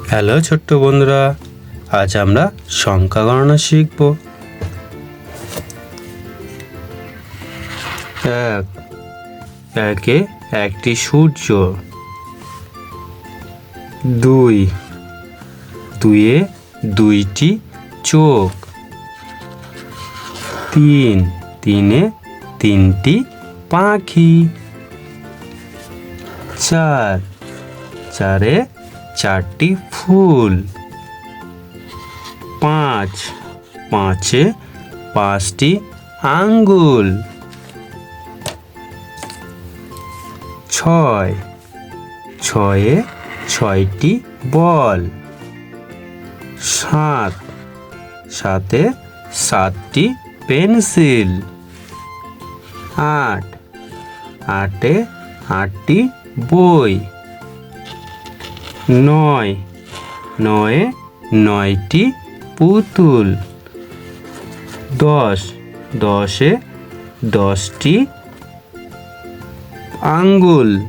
Hello ছোট্ট বন্ধুরা, আজ আমরা সংখ্যা গণনা শিখব। এক, একে একটি সূর্য। দুই দুয়ে দুইটি চোখ। তিন, তিনে তিনটি পাখি। চার, চারে চারটি ফুল। পাঁচ। পাঁচে পাঁচটি আঙ্গুল। ছয়। ছয়ে ছয়টি বল। সাত। সাতে সাতটি পেন্সিল। আট। আটে আটটি বই। নয়। নয়ে নয়টি পুতুল। দশ। দশে দশটি আঙ্গুল।